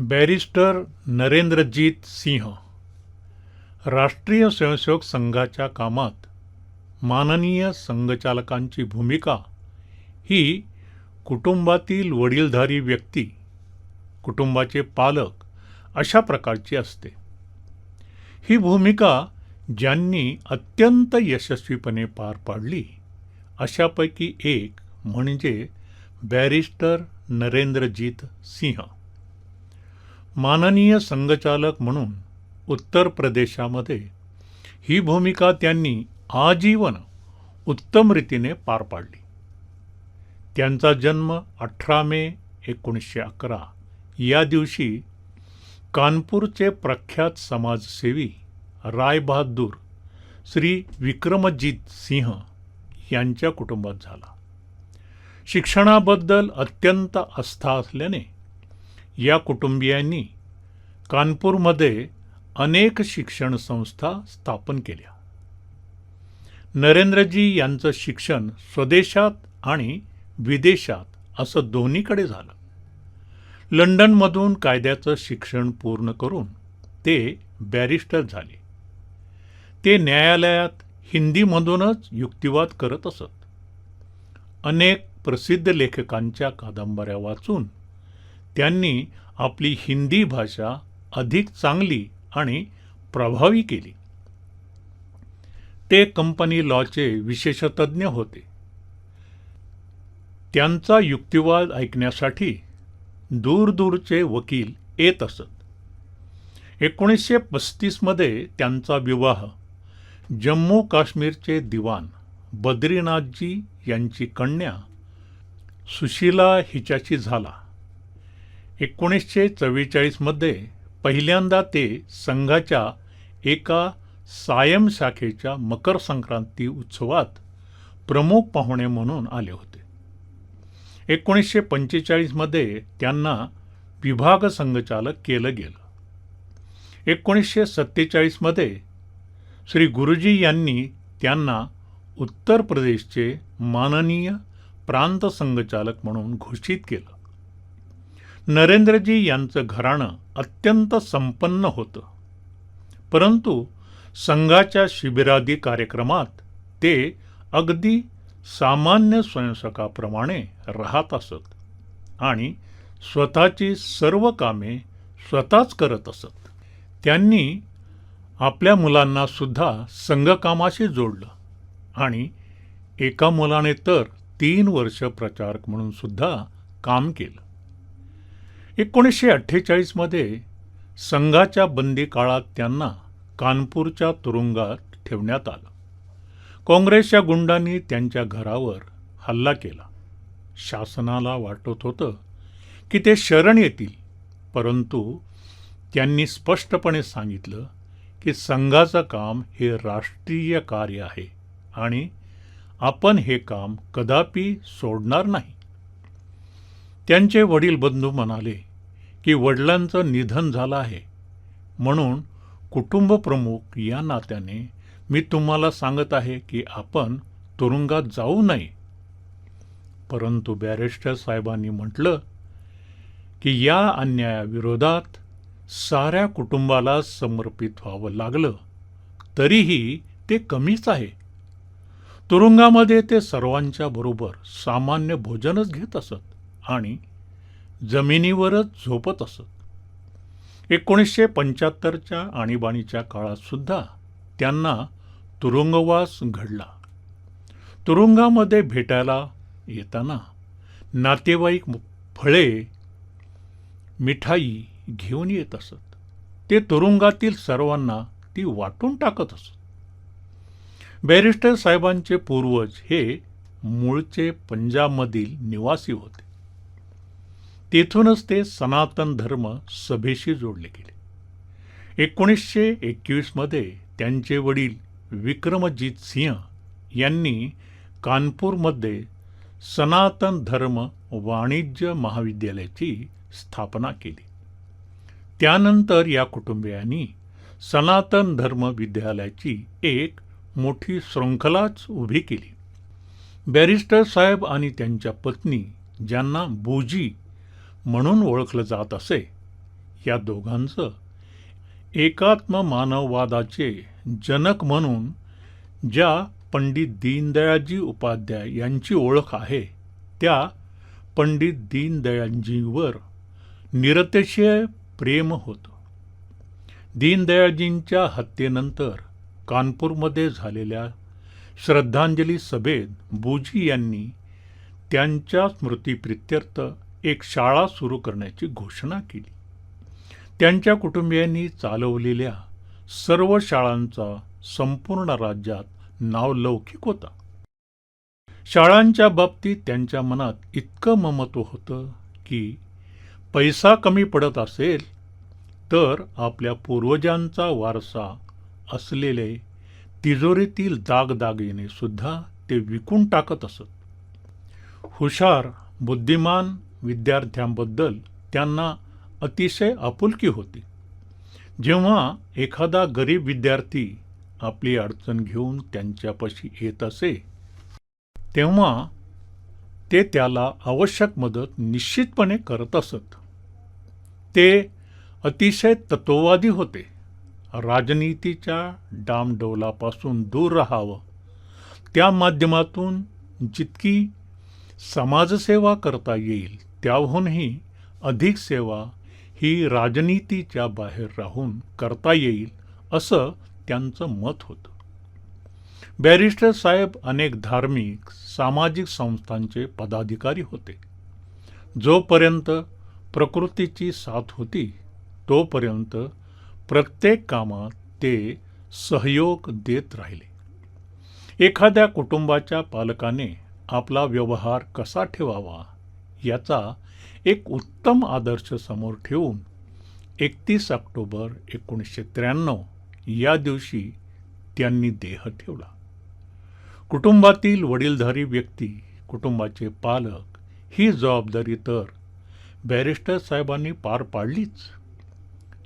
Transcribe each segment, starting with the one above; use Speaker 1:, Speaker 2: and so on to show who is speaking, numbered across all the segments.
Speaker 1: Barrister Narendrajit सिंह. राष्ट्रीय स्वयंसेवक संघाच्या कामात माननीय संघचालकांची भूमिका ही कुटुंबातील वडीलधारी व्यक्ती कुटुंबाचे पालक अशा प्रकारची असते. ही भूमिका ज्यांनी अत्यंत यशस्वीपणे पार पाडली अशापैकी एक म्हणजे बॅरिस्टर नरेंद्रजीत सिंह. माननीय संघचालक म्हणून उत्तर प्रदेशामध्ये ही भूमिका त्यांनी आजीवन उत्तम रीतीने पार पाडली. त्यांचा जन्म अठरा मे एकोणीसशे अकरा या दिवशी कानपूरचे प्रख्यात समाजसेवी रायबहादूर श्री विक्रमजीत सिंह यांच्या कुटुंबात झाला. शिक्षणाबद्दल अत्यंत आस्था असल्याने या कुटुंबियांनी कानपूरमध्ये अनेक शिक्षण संस्था स्थापन केल्या. नरेंद्रजी यांचं शिक्षण स्वदेशात आणि विदेशात असं दोन्हीकडे झालं. लंडनमधून कायद्याचं शिक्षण पूर्ण करून ते बॅरिस्टर झाले. ते न्यायालयात हिंदीमधूनच युक्तिवाद करत असत. अनेक प्रसिद्ध लेखकांच्या कादंबऱ्या वाचून त्यांनी आपली हिंदी भाषा अधिक चांगली आणि प्रभावी केली. ते कंपनी लॉचे विशेषतज्ञ होते. त्यांचा युक्तिवाद ऐकण्यासाठी दूरदूरचे वकील येत असत. एकोणीसशे पस्तीसमध्ये त्यांचा विवाह जम्मू काश्मीरचे दिवाण बद्रीनाथजी यांची कन्या सुशीला हिच्याशी झाला. एकोणीसशे चव्वेचाळीसमध्ये पहिल्यांदा ते संघाच्या एका सायम शाखेच्या मकर संक्रांती उत्सवात प्रमुख पाहुणे म्हणून आले होते. एकोणीसशे पंचेचाळीसमध्ये त्यांना विभाग संघचालक केलं गेलं. एकोणीसशे सत्तेचाळीसमध्ये श्री गुरुजी यांनी त्यांना उत्तर प्रदेशचे माननीय प्रांत संघचालक म्हणून घोषित केलं. नरेंद्रजी यांचं घराणं अत्यंत संपन्न होतं. परंतु संघाच्या शिबिरादी कार्यक्रमात ते अगदी सामान्य स्वयंसकाप्रमाणे राहत असत आणि स्वतःची सर्व कामे स्वतःच करत असत. त्यांनी आपल्या मुलांना सुद्धा संघकामाशी जोडलं आणि एका मुलाने तर तीन वर्ष प्रचारक म्हणून सुद्धा काम केलं. एकोणीसशे अठ्ठेचाळीसमध्ये संघाच्या बंदी काळात त्यांना कानपूरच्या तुरुंगात ठेवण्यात आलं. काँग्रेसच्या गुंडांनी त्यांच्या घरावर हल्ला केला. शासनाला वाटत होतं की ते शरण येतील परंतु त्यांनी स्पष्टपणे सांगितलं की संघाचं काम हे राष्ट्रीय कार्य आहे आणि आपण हे काम कदापि सोडणार नाही. त्यांचे वडील बंधू म्हणाले की वडिलांचं निधन झालं आहे. म्हणून कुटुंब प्रमुख या नात्याने मी तुम्हाला सांगत आहे की आपण तुरुंगात जाऊ नये. परंतु बॅरिस्टर साहेबांनी म्हटलं की या अन्यायाविरोधात साऱ्या कुटुंबाला समर्पित व्हावं लागलं. तरीही ते कमीच आहे. तुरुंगामध्ये ते सर्वांच्या बरोबर सामान्य भोजनच घेत असत आणि जमिनीवरच झोपत असत. एकोणीसशे पंच्याहत्तरच्या आणीबाणीच्या काळात सुद्धा त्यांना तुरुंगवास घडला. तुरुंगामध्ये भेटायला येताना नातेवाईक फळे मिठाई घेऊन येत असत. ते तुरुंगातील सर्वांना ती वाटून टाकत असत. बॅरिस्टर साहेबांचे पूर्वज हे मूळचे पंजाबमधील निवासी होते. तेथूनच ते सनातन धर्म सभेशी जोडले गेले. एकोणीसशे एकवीसमध्ये त्यांचे वडील विक्रमजीत सिंह यांनी कानपूरमध्ये सनातन धर्म वाणिज्य महाविद्यालयाची स्थापना केली. त्यानंतर या कुटुंबियांनी सनातन धर्म विद्यालयाची एक मोठी शृंखलाच उभी केली. बॅरिस्टर साहेब आणि त्यांच्या पत्नी ज्यांना बुजी म्हणून ओळखलं जात असे. या दोघांचं एकात्म मानववादाचे जनक म्हणून ज्या पंडित दीनदयाळजी उपाध्याय यांची ओळख आहे त्या पंडित दीनदयाळजींवर निरतिशय प्रेम होतं. दीनदयाळजींच्या हत्येनंतर कानपूरमध्ये झालेल्या श्रद्धांजली सभेत बुजी यांनी त्यांच्या स्मृतीप्रित्यर्थ एक शाळा सुरू करण्याची घोषणा केली. त्यांच्या कुटुंबियांनी चालवलेल्या सर्व शाळांचा संपूर्ण राज्यात नावलौकिक होता. शाळांच्या बाबतीत त्यांच्या मनात इतकं ममत्व होतं की पैसा कमी पडत असेल तर आपल्या पूर्वजांचा वारसा असलेले तिजोरीतील दागदागिने सुद्धा ते विकून टाकत असत. हुशार बुद्धिमान विद्यार्थ्यांबद्दल त्यांना अतिशय आपुलकी होती. जेव्हा एखादा गरीब विद्यार्थी आपली अडचण घेऊन त्यांच्यापाशी येत असे तेव्हा ते त्याला आवश्यक मदत निश्चितपणे करत असत. ते अतिशय तत्ववादी होते. राजनीतीच्या डामडौलापासून दूर राहावं. त्या माध्यमातून जितकी समाजसेवा करता येईल त्याहूनही अधिक सेवा ही राजनीतीच्या बाहेर राहून करता येईल असं त्यांचं मत होतं. बॅरिस्टर साहेब अनेक धार्मिक सामाजिक संस्थांचे पदाधिकारी होते. जोपर्यंत प्रकृतीची साथ होती तोपर्यंत प्रत्येक कामात ते सहयोग देत राहिले. एखाद्या कुटुंबाच्या पालकाने आपला व्यवहार कसा ठेवावा याचा एक उत्तम आदर्श समोर ठेवून एकतीस ऑक्टोबर एकोणीसशे त्र्याण्णव या दिवशी त्यांनी देह ठेवला. कुटुंबातील वडीलधारी व्यक्ती कुटुंबाचे पालक ही जबाबदारी तर बॅरिस्टर साहेबांनी पार पाडलीच.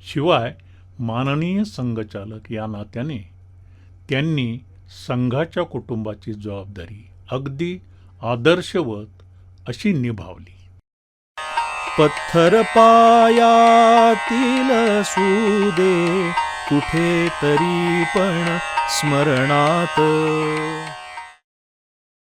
Speaker 1: शिवाय माननीय संघचालक या नात्याने त्यांनी संघाच्या कुटुंबाची जबाबदारी अगदी आदर्शवत अशी निभावली.
Speaker 2: पत्थर पायातील सुदे कुठे तरी पण स्मरणात.